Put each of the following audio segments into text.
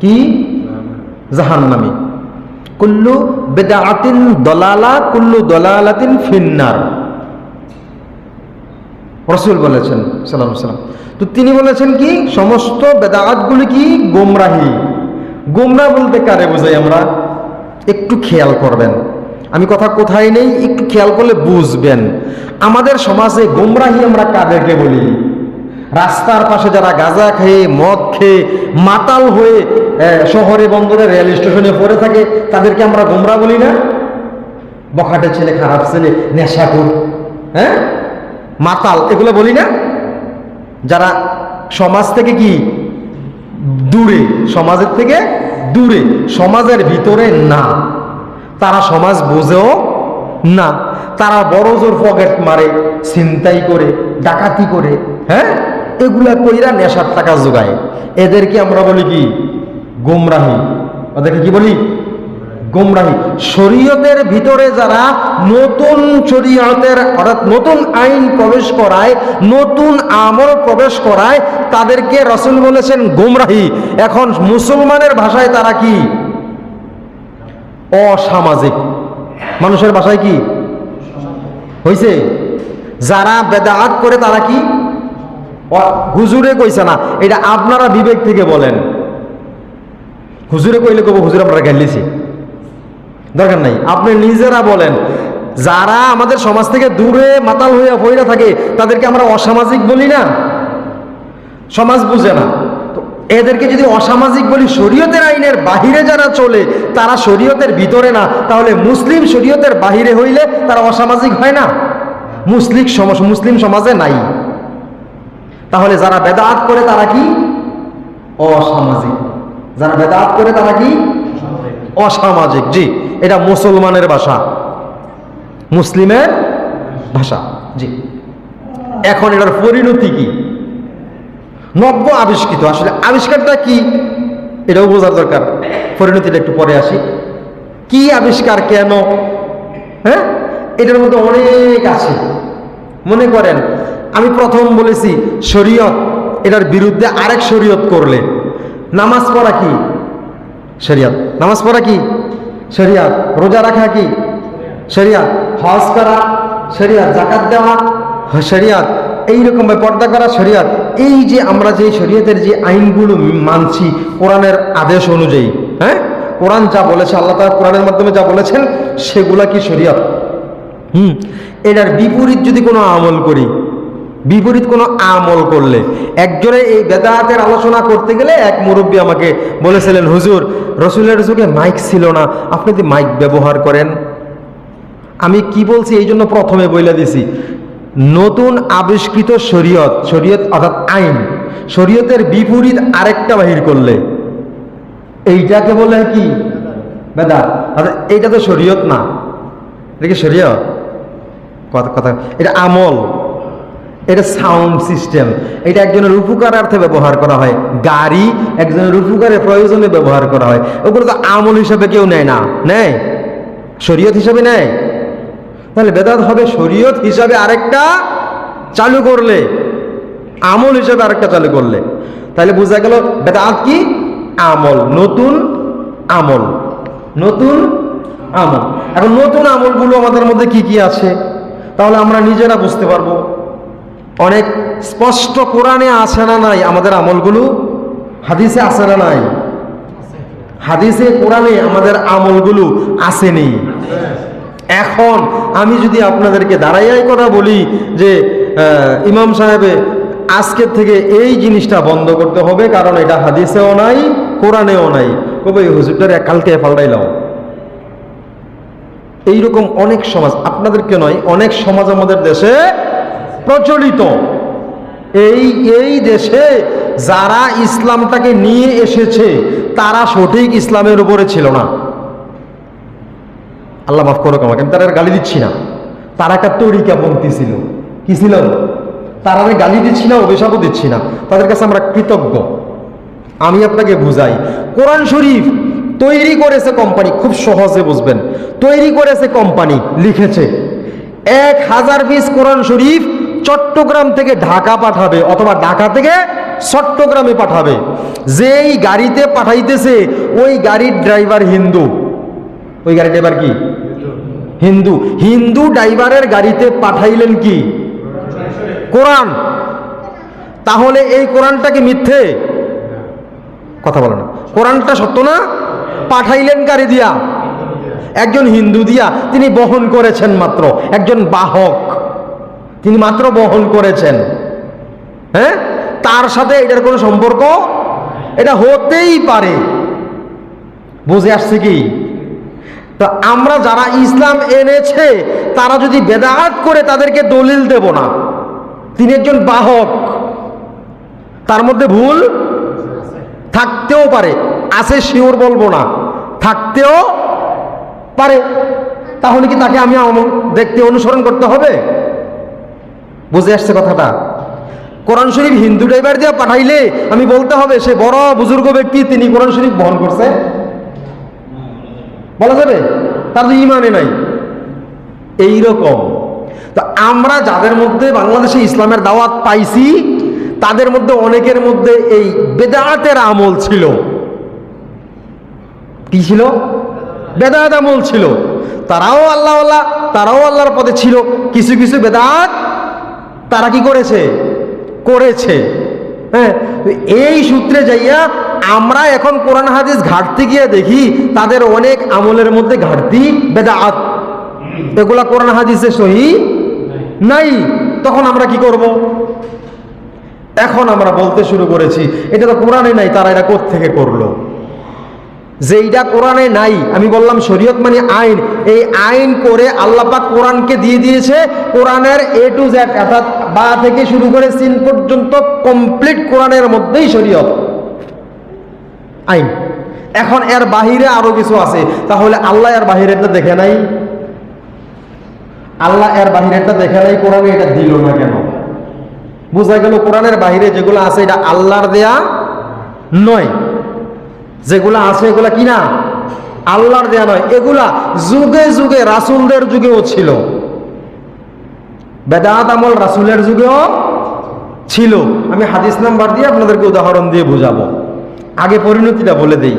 কি? জাহান্নামি। কুল্লু বেদাআতিন দলালা, কুল্লু দলালাতিন ফিন্নার। রসুল বলেছেন সাল্লাম সাল্লাম তো তিনি বলেছেন কি, সমস্ত বেদাআতগুলি কি? গোমরাহি। গোমরা বলতে কারে বোঝাই আমরা? একটু খেয়াল করবেন। আমি কথা কোথায় নেই? একটু খেয়াল করলে বুঝবেন। আমাদের সমাজে গোমরাহি আমরা কাদেরকে বলি? রাস্তার পাশে যারা গাঁজা খেয়ে, মদ খেয়ে, মাতাল হয়ে শহরে বন্দরে রেল স্টেশনে পড়ে থাকে, তাদেরকে আমরা গোমরা বলি না? বখাটে ছেলে, খারাপ ছেলে, নেশাখোর হ্যাঁ? মাতাল, এগুলো বলি না? যারা সমাজ থেকে কি? দূরে, সমাজের থেকে দূরে, সমাজের ভিতরে না। তারা সমাজ বোঝেও না। তারা বড় জোর পকেট মারে, ছিনতাই করে, ডাকাতি করে হ্যাঁ? এগুলা কইরা নেশার টাকা যোগায়। এদেরকে আমরা বলি কি? গোমরাহি। ওদেরকে কি বলি? গোমরাহি। শরীয়তের ভিতরে যারা নতুন শরীয়তের, অর্থাৎ নতুন আইন প্রবেশ করায়, নতুন আমল প্রবেশ করায়, তাদেরকে রসুল বলেছেন গোমরাহি। এখন মুসলমানের ভাষায় তারা কি? অসামাজিক। মানুষের ভাষায় কি? হয়েছে যারা বেদাত করে তারা কি? হুজুরে কইছে না, এটা আপনারা বিবেক থেকে বলেন। হুজুরে কইলে কব হুজুর, আমরা গেলিছি দরকার নাই, আপনি নিজেরা বলেন। যারা আমাদের সমাজ থেকে দূরে মাতাল হইয়া বইরা থাকে, তাদেরকে আমরা অসামাজিক বলি না। সমাজ বুঝে না। এদেরকে যদি অসামাজিক বলি, শরীয়তের আইনের বাহিরে যারা চলে, তারা শরীয়তের ভিতরে না। তাহলে মুসলিম শরীয়তের বাহিরে হইলে তারা অসামাজিক হয় না। মুসলিম সমাজ মুসলিম সমাজে নাই। তাহলে যারা বেদাত করে, তারা কি? অসামাজিক। যারা বেদাত করে, তারা কি? অসামাজিক। জি, এটা মুসলমানের ভাষা। মুসলিমের ভাষা। জি। এখন এটার পরিণতি কি? নব্য আবিষ্কৃত। আসলে আবিষ্কারটা কি? এটাও বোঝার দরকার। পরিণতিটা একটু পরে আসি। কি আবিষ্কার, কেন? হ্যাঁ? এটার মধ্যে অনেক আছে। মনে করেন আমি প্রথম বলেছি, শরীয়ত, এটার বিরুদ্ধে আরেক শরীয়ত করলে। নামাজ পড়া কি? শরিয়াত। নামাজ পড়া কি? শরিয়াত। রোজা রাখা কি? শরিয়াত। হজ করা? শরিয়াত। জাকাত দেওয়া? শরিয়াত। এইরকম পর্দা করা শরিয়াত। এই যে আমরা যে শরীয়তের যে আইনগুলো মানছি, কোরআনের আদেশ অনুযায়ী হ্যাঁ? কোরআন যা বলেছে, আল্লাহ তাআলা কোরআনের মাধ্যমে যা বলেছেন, সেগুলা কি শরিয়ত? হুম। এটার বিপরীত যদি কোনো আমল করি বিপরীত কোনো আমল করলে। একজনে এই বেদাতের আলোচনা করতে গেলে এক মুরব্বী আমাকে বলেছিলেন, হুজুর, রসুলের যুগে মাইক ছিল না, আপনি যদি মাইক ব্যবহার করেন। আমি কি বলছি, এই জন্য প্রথমে বলে দিছি। নতুন আবিষ্কৃত শরীয়ত শরীয়ত অর্থাৎ আইন, শরীয়তের বিপরীত আরেকটা বাহির করলে। এইটাকে বলে কি? বেদা অর্থাৎ এইটা তো শরীয়ত না। এটা কি শরীয়ত? কথা কথা। এটা আমল। এটা সাউন্ড সিস্টেম এটা একজনের উপকারার্থে ব্যবহার করা হয়। গাড়ি একজনের উপকারের প্রয়োজনে ব্যবহার করা হয়। ওগুলো তো আমল হিসাবে কেউ নেয় না। নেয়? শরীয়ত হিসাবে নেয়? তাহলে বেদাত হবে শরীয়ত হিসাবে আরেকটা চালু করলে। আমল হিসাবে আরেকটা চালু করলে। তাহলে বোঝা গেল বেদাত কি? আমল। নতুন আমল। নতুন আমল। এখন নতুন আমলগুলো আমাদের মধ্যে কি কি আছে? তাহলে আমরা নিজেরা বুঝতে পারব। অনেক স্পষ্ট কোরআনে আছে না নাই আমাদের আমলগুলো? হাদিসে আছে না নাই? হাদিসে, কোরআনে আমাদের আমলগুলো আসেনি এখন আমি যদি আপনাদেরকে দাঁড়াইয়াই কথা বলি যে ইমাম সাহেবে আজকের থেকে এই জিনিসটা বন্ধ করতে হবে, কারণ এটা হাদিসেও নাই, কোরআনেও নাই। কবে হুজুরটার কালকে পাল্টাইলাম এইরকম অনেক সমাজ, আপনাদেরকে নয়, অনেক সমাজ আমাদের দেশে প্রচলিত। এই এই দেশে যারা ইসলামটাকে নিয়ে এসেছে, তারা সঠিক ইসলামের উপরে ছিল না। আল্লাহ মাফ করুক আমাকে, আমি তারা গালি দিচ্ছি না। তারা একটা তরিকাপন্থী ছিল। কি ছিল? তারা আমি গালি দিচ্ছি না, অভিশাপও দিচ্ছি না। তাদের কাছে আমরা কৃতজ্ঞ। আমি আপনাকে বুঝাই, কোরআন শরীফ তৈরি করেছে কোম্পানি খুব সহজে বুঝবেন। তৈরি করেছে কোম্পানি লিখেছে। এক হাজার পিস কোরআন শরীফ চট্টগ্রাম থেকে ঢাকা পাঠাবে অথবা ঢাকা থেকে চট্টগ্রামে পাঠাবে। যেই গাড়িতে পাঠাইতেছে, ওই গাড়ির ড্রাইভার হিন্দু। ওই গাড়ি ড্রাইভার কি? হিন্দু। হিন্দু ড্রাইভারের গাড়িতে পাঠাইলেন কি? কোরআন। তাহলে এই কোরআনটা কি মিথ্যে? কথা বলো না। কোরআনটা সত্য না? পাঠাইলেন গাড়ি দিয়া? একজন হিন্দু দিয়া। তিনি বহন করেছেন মাত্র। একজন বাহক। তিনি মাত্র বহন করেছেন। হ্যাঁ? তার সাথে এটার কোনো সম্পর্ক? এটা হতেই পারে। বুঝে আসছে কি? তো আমরা যারা ইসলাম এনেছে, তারা যদি বেদাত করে তাদেরকে দলিল দেব না। তিনি একজন বাহক। তার মধ্যে ভুল? থাকতেও পারে। আছে শিওর বলব না। থাকতেও পারে। তাহলে কি তাকে আমি দেখতে অনুসরণ করতে হবে? বুঝে আসছে কথাটা। কোরআন শরীফ হিন্দু ড্রাইভার দিয়ে পাঠাইলে আমি বলতে হবে, সে বড় বুজুর্গ ব্যক্তি, তিনি কোরআন শরীফ বহন করছে। বলা যাবে? তার তো ইমানে নাই। এই রকম তো আমরা যাদের মধ্যে বাংলাদেশে ইসলামের দাওয়াত পাইছি, তাদের মধ্যে অনেকের মধ্যে এই বেদাতের আমল ছিল। কি ছিল? বেদাত আমল ছিল। তারাও আল্লাহ আল্লাহ, তারাও আল্লাহর পথে ছিল। কিছু কিছু বেদাত তারা কি করেছে? করেছে। হ্যাঁ? এই সূত্রে যাইয়া আমরা এখন কোরআন হাদিস ঘাটতে গিয়ে দেখি, তাদের অনেক আমলের মধ্যে ঘাটতি, বেদাত। এগুলা কোরআন হাদিসে সহি নাই। তখন আমরা কি করব? এখন আমরা বলতে শুরু করেছি, এটা তো কোরআনে নাই, তারা এটা থেকে করল? যেইটা কোরআনে নাই, আমি বললাম শরীয়ত মানে আইন। এই আইন করে আল্লাপাক কোরআনকে দিয়ে দিয়েছে, কোরআনের এ টু জেড অর্থাৎ বা থেকে শুরু করে সিন পর্যন্ত কমপ্লিট কোরআনের মধ্যেই শরীয়ত। আইন। এখন এর বাহিরে আরও কিছু আছে, তাহলে আল্লাহ এর বাহিরেরটা দেখে নাই? আল্লাহ এর বাহিরেরটা দেখে নাই, কোরআনে এটা দিল না কেন? বোঝা গেল কোরআনের বাহিরে যেগুলো আছে, এটা আল্লাহর দেয়া নয়। যেগুলা আছে, এগুলা কি না? আল্লাহর দেয়া নয়। এগুলা যুগে যুগে রাসুলদের যুগেও ছিল। বেদাত আমল রাসুলের যুগেও ছিল। আমি হাদিস নাম্বার দিয়ে আপনাদেরকে উদাহরণ দিয়ে বুঝাবো। আগে পরিণতিটা বলে দেই।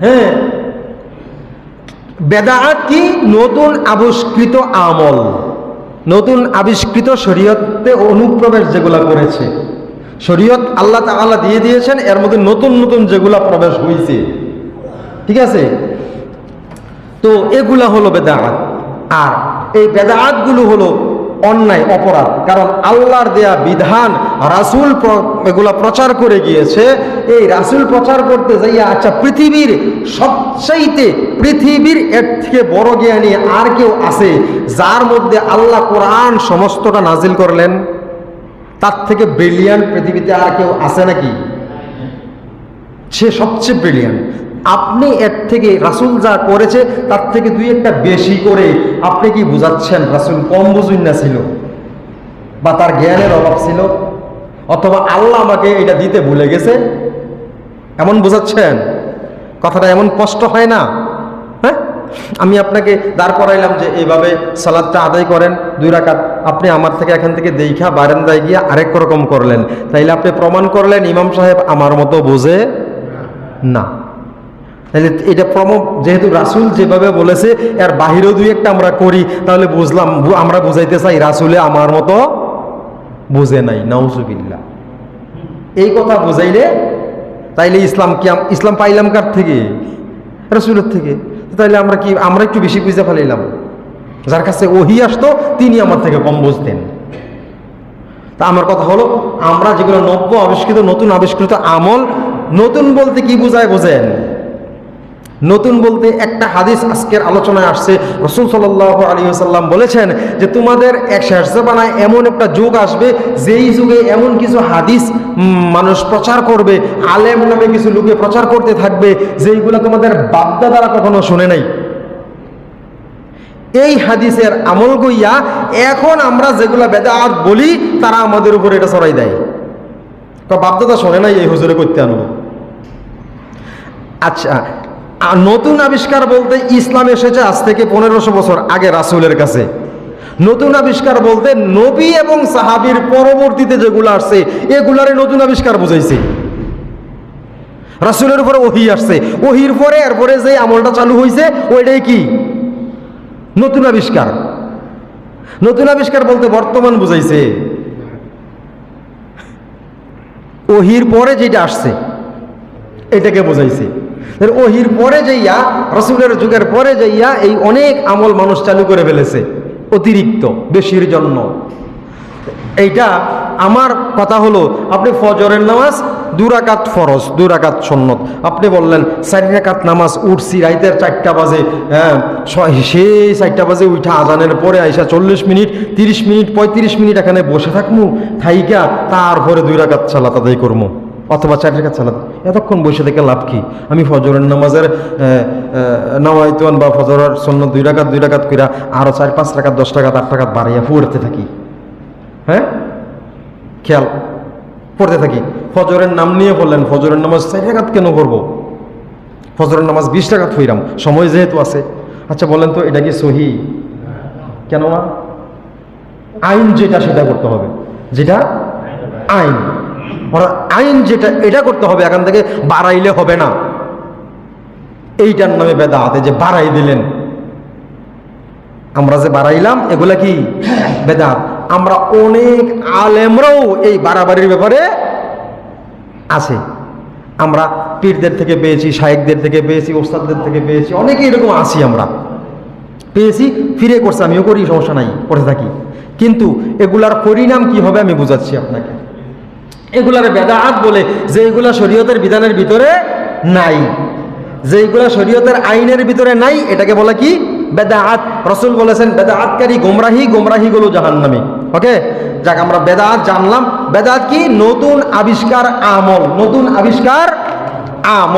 হ্যাঁ। বেদাত কি? নতুন আবিষ্কৃত আমল। নতুন আবিষ্কৃত শরীয়তে অনুপ্রবেশ যেগুলা করেছে। শরীয়ত আল্লাহ তাআলা দিয়ে দিয়েছেন, এর মধ্যে নতুন নতুন যেগুলা প্রবেশ হয়েছে ঠিক আছে? তো এগুলা হলো বেদাত আর এই বেদাতগুলো হলো অন্যায়, অপরাধ। কারণ আল্লাহর দেয়া বিধান, রাসুল এগুলা প্রচার করে গিয়েছে। এই রাসুল প্রচার করতে যাইয়া আচ্ছা পৃথিবীর সবচাইতে, পৃথিবীর এর থেকে বড় জ্ঞানী আর কেউ আছে, যার মধ্যে আল্লাহ কোরআন সমস্তটা নাজিল করলেন? তার থেকে ব্রিলিয়ান্ট পৃথিবীতে আর কেউ আছে নাকি? সে সবচেয়ে ব্রিলিয়ান্ট আপনি এর থেকে, রাসুল যা করেছে, তার থেকে দুই একটা বেশি করে আপনি কি বুঝাচ্ছেন? রাসুল কম বুঝুন না ছিল? বা তার জ্ঞানের অভাব ছিল? অথবা আল্লাহ আমাকে এটা দিতে ভুলে গেছে? এমন বোঝাচ্ছেন? কথাটা এমন কষ্ট হয় না? আমি আপনাকে দাঁড় করাইলাম যে এইভাবে সালাদটা আদায় করেন, দুই রাকাত। আপনি আমার থেকে এখান থেকে দেখা বারান্দায় গিয়ে আরেক রকম করলেন। তাইলে আপনি প্রমাণ করলেন ইমাম সাহেব আমার মতো বোঝে না। তাহলে এটা প্রম যেহেতু রাসুল যেভাবে বলেছে, এর বাহিরেও দুই একটা আমরা করি, তাহলে বুঝলাম আমরা বুঝাইতে চাই রাসুলে আমার মতো বুঝে নাই নাউজুবিল্লা এই কথা বুঝাইলে তাইলে ইসলাম কি ইসলাম পাইলাম কার থেকে? রসুলের থেকে। তাইলে আমরা কি আমরা একটু বেশি বুঝতে ফেলাইলাম? যার কাছে ওহি আসতো, তিনি আমার থেকে কম বুঝতেন। তা আমার কথা হলো, আমরা যেগুলো নব্য আবিষ্কৃত, নতুন আবিষ্কৃত আমল, নতুন বলতে কি বোঝায়, বোঝেন। নতুন বলতে একটা হাদিস আজকের আলোচনায় আসছে। রসুল সাল্লাহ আলী সাল্লাম বলেছেন যে, তোমাদের এক শেরজাবানায় এমন একটা যুগ আসবে, যেই যুগে এমন কিছু হাদিস মানুষ প্রচার করবে, আলেম নামে কিছু লোকে প্রচার করতে থাকবে, যেইগুলো তোমাদের বাপদাদারা কখনো শুনে নাই। এই হাদিসের আমল গইয়া এখন আমরা যেগুলা বেদাত বলি, তারা আমাদের উপর এটা সরাই দেয়। বাপদাদা শোনে নাই এই হুজুরে করতে আনব আচ্ছা আর নতুন আবিষ্কার বলতে ইসলাম এসেছে আজ থেকে পনেরোশো বছর আগে রাসুলের কাছে। নতুন আবিষ্কার বলতে নবী এবং সাহাবীর পরবর্তীতে যেগুলো আসছে, এগুলারে নতুন আবিষ্কার বুঝাইছে। রাসুলের উপরে ওহি আসছে। ওহির পরে এরপরে যে আমলটা চালু হয়েছে ওইটাই কি? নতুন আবিষ্কার। নতুন আবিষ্কার বলতে বর্তমান বুঝাইছে। ওহির পরে যেটা আসছে, এটাকে বোঝাইছে। ওহির পরে যাইয়া, রসুলের যুগের পরে যাইয়া এই অনেক আমল মানুষ চালু করে ফেলেছে, অতিরিক্ত, বেশির জন্য। এইটা আমার কথা হলো, আপনি ফজরের নামাজ দুরাকাত ফরজ দুরাকাত সন্নত। আপনি বললেন চারিরাকাত নামাজ উঠছি, রাইতের চারটা বাজে হ্যাঁ সেই চারটা বাজে উঠা আজানের পরে আইসা চল্লিশ মিনিট, তিরিশ মিনিট, পঁয়ত্রিশ মিনিট এখানে বসে থাকমু, থাইকা তারপরে দুই রাকাত সালাত আদায় করব অথবা চার রাকাত সালাত এতক্ষণ বসে থেকে লাভ কি? আমি ফজরের নামাজের নামাইতান বা ফজরের সন্ন্য দুই রাকাত দুই রাকাত কইরা আরও চার, পাঁচ টাকাত দশ টাকাত আট টাকাত বাড়াইয়া পড়তে থাকি। হ্যাঁ? খেয়াল? পড়তে থাকি। ফজরের নাম নিয়ে বললেন, ফজরের নামাজ চার টাকাত কেন করব? ফজরের নামাজ বিশ টাকাত হইরাম সময় যেহেতু আছে। আচ্ছা বলেন তো, এটা কি সহি? কেননা আইন যেটা, সেটা করতে হবে। যেটা? আইন। আইন যেটা, এটা করতে হবে, এখান থেকে বাড়াইলে হবে না। এইটার নামে বেদাহাতে যে বাড়াই দিলেন। আমরা যে বাড়াইলাম, এগুলা কি? বেদা আমরা অনেক আলেমরাও এই বাড়াবাড়ির ব্যাপারে আছে। আমরা পীরদের থেকে পেয়েছি শায়েকদের থেকে পেয়েছি, ওস্তাদদের থেকে পেয়েছি অনেকে এরকম আছি আমরা। পেয়েছি, ফিরে করছে, আমিও করি, সমস্যা নাই করে থাকি। কিন্তু এগুলার পরিণাম কি হবে আমি বুঝাচ্ছি আপনাকে। এগুলার বেদাআত বলে যে এগুলা শরীয়তের বিধানের ভিতরে নাই। যেগুলা শরীয়তের আইনের ভিতরে নাই, এটাকে বলে কি? বেদা আত রসুল বলেছেন বেদা আতকারী গোমরাহি গোমরাহি গুলো জাহান্নামী। ওকে? যাক, আমরা বেদাআত জানলাম। বেদা কি? নতুন আবিষ্কার আমল, নতুন আবিষ্কার আমল।